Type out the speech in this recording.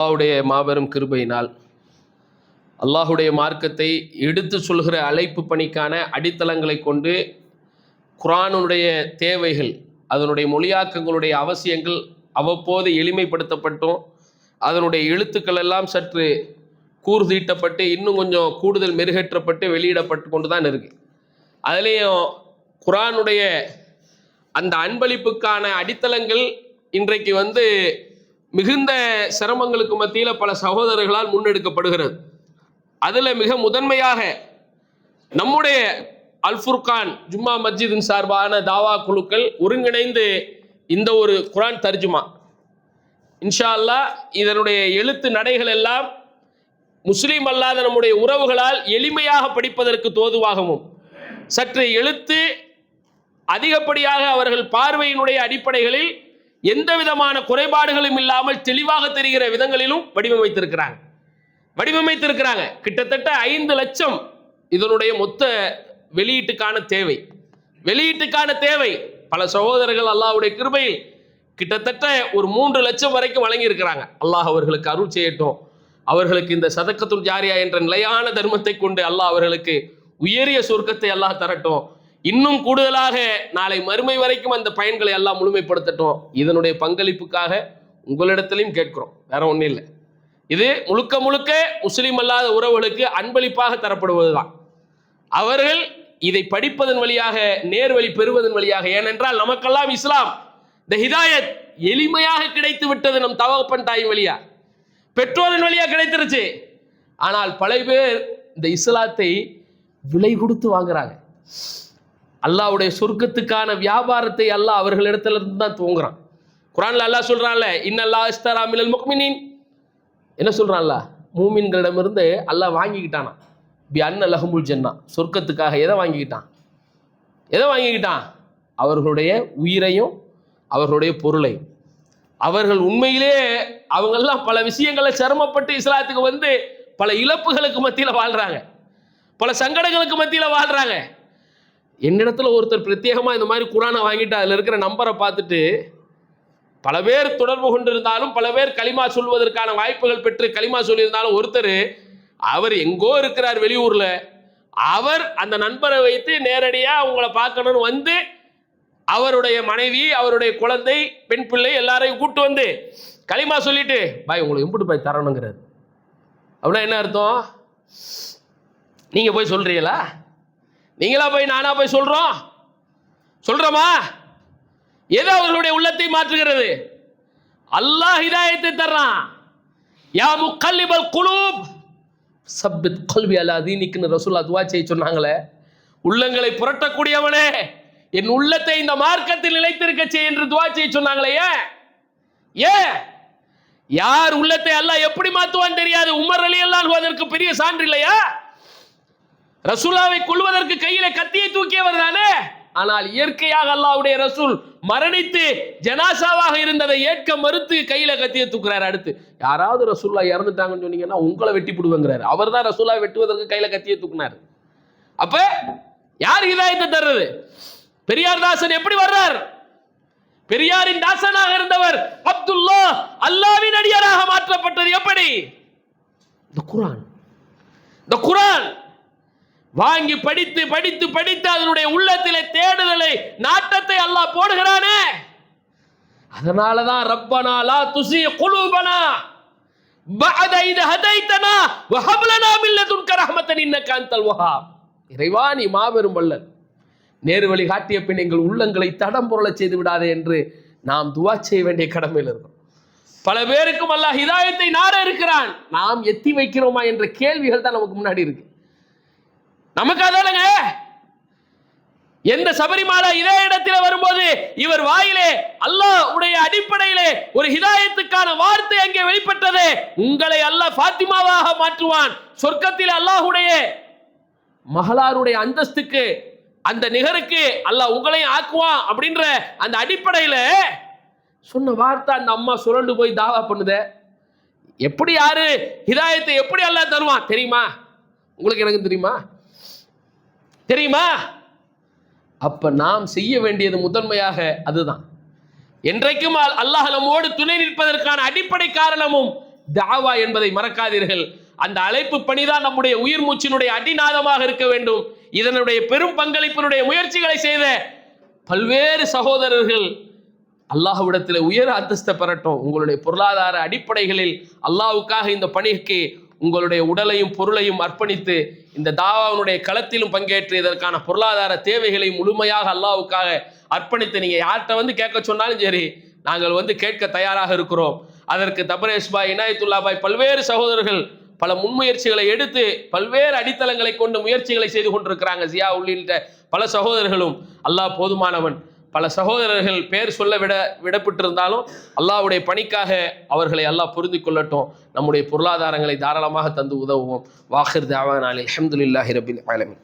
அல்லாவுடைய மாபெரும் கிருபையினால் அல்லாஹுடைய மார்க்கத்தை எடுத்து சொல்கிற அழைப்பு பணிக்கான அடித்தளங்களை கொண்டு குரானுடைய தேவைகள் அதனுடைய மொழியாக்கங்களுடைய அவசியங்கள் அவ்வப்போது எளிமைப்படுத்தப்பட்டும். அதனுடைய எழுத்துக்கள் எல்லாம் சற்று கூர்தீட்டப்பட்டு இன்னும் கொஞ்சம் கூடுதல் மெருகேற்றப்பட்டு வெளியிடப்பட்டு கொண்டு தான் இருக்கு. அதுலேயும் குரானுடைய அந்த அன்பளிப்புக்கான அடித்தளங்கள் இன்றைக்கு வந்து மிகுந்த சிரமங்களுக்கு மத்தியில் பல சகோதரர்களால் முன்னெடுக்கப்படுகிறது. அதில் மிக முதன்மையாக நம்முடைய அல்ஃபுர்கான் ஜும்மா மஸ்ஜிதின் சார்பான தாவா குழுக்கள் ஒருங்கிணைந்து இந்த ஒரு குரான் தர்ஜுமா. இன்ஷா அல்லாஹ் இதனுடைய எழுத்து நடைகள் எல்லாம் முஸ்லீம் அல்லாத நம்முடைய உறவுகளால் எளிமையாக படிப்பதற்கு தோதுவாகவும் சற்று எழுத்து அதிகப்படியாக அவர்கள் பார்வையினுடைய அடிப்படைகளில் எந்த விதமான குறைபாடுகளும் இல்லாமல் தெளிவாக தெரிகிற விதங்களிலும் வடிவமைத்திருக்கிறாங்க. வடிவமைத்திருக்கிறாங்க. கிட்டத்தட்ட ஐந்து லட்சம் இதனுடைய மொத்த வெளியீட்டுக்கான தேவை. வெளியீட்டுக்கான தேவை. பல சகோதரர்கள் அல்லாவுடைய கிருபையில் கிட்டத்தட்ட ஒரு மூன்று லட்சம் வரைக்கும் வழங்கியிருக்கிறாங்க. அல்லாஹ் அவர்களுக்கு அருள் செய்யட்டும். அவர்களுக்கு இந்த சதக்கத்துள் ஜாரியா என்ற நிலையான தர்மத்தை கொண்டு அல்லாஹ் அவர்களுக்கு உயரிய சொர்க்கத்தை அல்லாஹ் தரட்டும். இன்னும் கூடுதலாக நாளை மறுமை வரைக்கும் அந்த பயன்களை எல்லாம் முழுமைப்படுத்தட்டும். இதனுடைய பங்களிப்புக்காக உங்களிடத்திலையும் கேட்கிறோம். வேற ஒன்றும் இல்லை. இது முழுக்க முழுக்க முஸ்லீம் அல்லாத உறவுகளுக்கு அன்பளிப்பாக தரப்படுவது தான் அவர்கள் இதை படிப்பதன் வழியாக நேர்வழி பெறுவதன் வழியாக ஏனென்றால் நமக்கெல்லாம் இஸ்லாம் இந்த ஹிதாயத் எளிமையாக கிடைத்து விட்டது நம் தவப்பன் தாயின் வழியா. பெற்றோரின் வழியா கிடைத்திருச்சு. ஆனால் பல பேர் இந்த இஸ்லாத்தை விலை கொடுத்து வாங்குறாங்க. அல்லாவுடைய சொர்க்கத்துக்கான வியாபாரத்தை அல்லாஹ் அவர்களிடத்துல இருந்து தான் துவங்குறான். குரான்ல அல்லாஹ் சொல்றான்ல இன்னல்லா இஸ்தரா மினல் முக்மினின். என்ன சொல்றான்ல? மூமின்களிடமிருந்து அல்லாஹ் வாங்கிக்கிட்டானா பி அன்ன லஹமுல் ஜென்னா. சொர்க்கத்துக்காக எதை வாங்கிக்கிட்டான்? எதை வாங்கிக்கிட்டான்? அவர்களுடைய உயிரையும் அவர்களுடைய பொருளையும். அவர்கள் உண்மையிலே அவங்கெல்லாம் பல விஷயங்களை சிரமப்பட்டு இஸ்லாத்துக்கு வந்து பல இழப்புகளுக்கு மத்தியில் வாழ்றாங்க. பல சங்கடங்களுக்கு மத்தியில் வாழ்றாங்க. என்னிடத்துல ஒருத்தர் பிரத்யேகமாக இந்த மாதிரி குரானை வாங்கிட்டு அதில் இருக்கிற நம்பரை பார்த்துட்டு பல பேர் தொடர்பு கொண்டிருந்தாலும் பல பேர் களிமா சொல்வதற்கான வாய்ப்புகள் பெற்று களிமா சொல்லியிருந்தாலும் ஒருத்தர் அவர் எங்கோ இருக்கிறார் வெளியூரில். அவர் அந்த நண்பரை வைத்து நேரடியாக உங்களை பார்க்கணும்னு வந்து அவருடைய மனைவி அவருடைய குழந்தை பெண் பிள்ளை எல்லாரையும் கூட்டு வந்து களிமா சொல்லிட்டு பாய் உங்களுக்கு எம்பிட்டு பாய் தரணுங்கிறார். அப்படின்னா என்ன அர்த்தம்? நீங்கள் போய் சொல்கிறீங்களா நீங்களா போய் நானா போய் சொல்றோம்? சொல்றோமா? எது அவர்களுடைய உள்ளத்தை மாற்றுகிறது? அல்லாஹ் ஹிதாயத்தை தர்றான். யா முக்கல்லிபல் குலூப். சப்பித் கல்வி அல்ல தீனிக்குன்னு ரசூல்லா துவா செய்ய சொன்னாங்களே. உள்ளங்களை புரட்டக்கூடியவனே. என் உள்ளத்தை இந்த மார்க்கத்தில் நிலைத்திருக்க செய் என்று துவா செய்ய சொன்னாங்களே. ஏன்? ஏன்? யார் உள்ளத்தை அல்லாஹ் எப்படி மாத்துவான்னு தெரியாது. உமர் அலி அல்லாஹ் அதற்கு பெரிய சான்று இல்லையா? ரசூலாவை கொள்வதற்கு கையில கத்தியை தூக்கியவர் தானே? ஆனால் இயற்கையாக அல்லாஹ்வுடைய ரசூல் மரணித்து ஜனாசாவாக இருந்ததை ஏற்க மறுத்து கையில கத்திய தூக்குறாரு அடுத்து. யாராவது ரசூல்லா இறந்துட்டாங்கன்னு சொன்னீங்கன்னா உங்களை வெட்டி அவர்தான் அவர் தான் ரசூல்லா வெட்டுவதற்கு கையில கத்திய தூக்குனாரு. அப்ப யார் இதாயத்தை தர்றது? பெரியார் தாசன் எப்படி வர்றார்? பெரியாரின் தாசனாக இருந்தவர் அப்துல்லா அல்லாவின் அடியாராக மாற்றப்பட்டது எப்படி? இந்த குரான். இந்த குரான். வாங்கி படித்து படித்து படித்து அதனுடைய உள்ளத்திலே தேடுதலை நாட்டத்தை அல்லாஹ் போடுகிறானே. அதனாலதான் ரப்பனா லா துசி குலூபனா. பஅத இத ஹதைத்தனா வஹப் லனா மின் லதுன்க ரஹ்மத்தன் இன்னக அன்தல் வஹாப். இறைவா நீ மாபெரும் வல்லன். நேரு வழி காட்டிய பின் எங்கள் உள்ளங்களை தடம் புரளச் செய்து விடாதே என்று நாம் துவா செய்ய வேண்டிய கடமையில் இருக்கோம் பல பேருக்கும் அல்லாஹ் ஹிதாயத்தை நாட இருக்கிறான். நாம் எத்தி வைக்கிறோமா என்ற கேள்விகள் தான் நமக்கு முன்னாடி இருக்கு. நமக்கு அதானுங்க? எந்த சபரிமாலா இதே இடத்துல வரும்போது இவர் வாயிலே அல்லாஹ் உடைய அடிப்படையிலே ஒரு ஹிதாயத்துக்கான வார்த்தை அங்கே வெளிப்பட்டது. உங்களை அல்லாஹ் ஃபாத்திமாவாக மாற்றுவான். சொர்க்கத்தில் அல்லாஹுடைய மகளாருடைய அந்தஸ்துக்கு அந்த நிகருக்கு அல்லாஹ் உங்களையும் ஆக்குவான் அப்படின்ற அந்த அடிப்படையில சொன்ன வார்த்தை அந்த அம்மா சுரண்டு போய் தாவா பண்ணுதே. எப்படி யாரு? ஹிதாயத்தை எப்படி அல்லாஹ் தருவான்? தெரியுமா? உங்களுக்கு எனக்கு தெரியுமா? தெரியுமா? அப்ப நாம் செய்ய வேண்டியது முதன்மையாக அதுதான். என்றைக்கும் அல்- அல்லாஹ் நம்மோடு துணை நிற்பதற்கான அடிப்படை காரணமும் தாவா என்பதை மறக்காதீர்கள். அந்த அழைப்பு பணிதான் நம்முடைய உயிர் மூச்சினுடைய அடிநாதமாக இருக்க வேண்டும். இதனுடைய பெரும் பங்களிப்பினுடைய முயற்சிகளை செய்த பல்வேறு சகோதரர்கள் அல்லாஹ்விடத்தில் உயர் அந்தஸ்தை பெறட்டும். உங்களுடைய பொருளாதார அடிப்படைகளில் அல்லாஹ்வுக்காக இந்த பணிக்கு உங்களுடைய உடலையும் பொருளையும் அர்ப்பணித்து இந்த தாவாவுடைய களத்திலும் பங்கேற்று இதற்கான பொருளாதார தேவைகளை முழுமையாக அல்லாவுக்காக அர்ப்பணித்து நீங்க யார்கிட்ட வந்து கேட்க சொன்னாலும் சரி நாங்கள் வந்து கேட்க தயாராக இருக்கிறோம். அதற்கு தபரேஷ் பாய் இனாயத்துல்லா பாய் பல்வேறு சகோதரர்கள் பல முன்முயற்சிகளை எடுத்து பல்வேறு அடித்தளங்களை கொண்டு முயற்சிகளை செய்து கொண்டிருக்கிறாங்க. ஜியா உள்ளிட்ட பல சகோதரர்களும் அல்லாஹ் போதுமானவன். பல சகோதரர்கள் பேர் சொல்ல விட விடப்பட்டிருந்தாலும் அல்லாஹ்வுடைய பணிக்காக அவர்களை அல்லாஹ் புரிந்து கொள்ளட்டும். நம்முடைய பொருளாதாரங்களை தாராளமாக தந்து உதவுவோம். வாஹிர் தாவான் அலி அஹமதுல்லாஹி ரபின் ஆலமின்.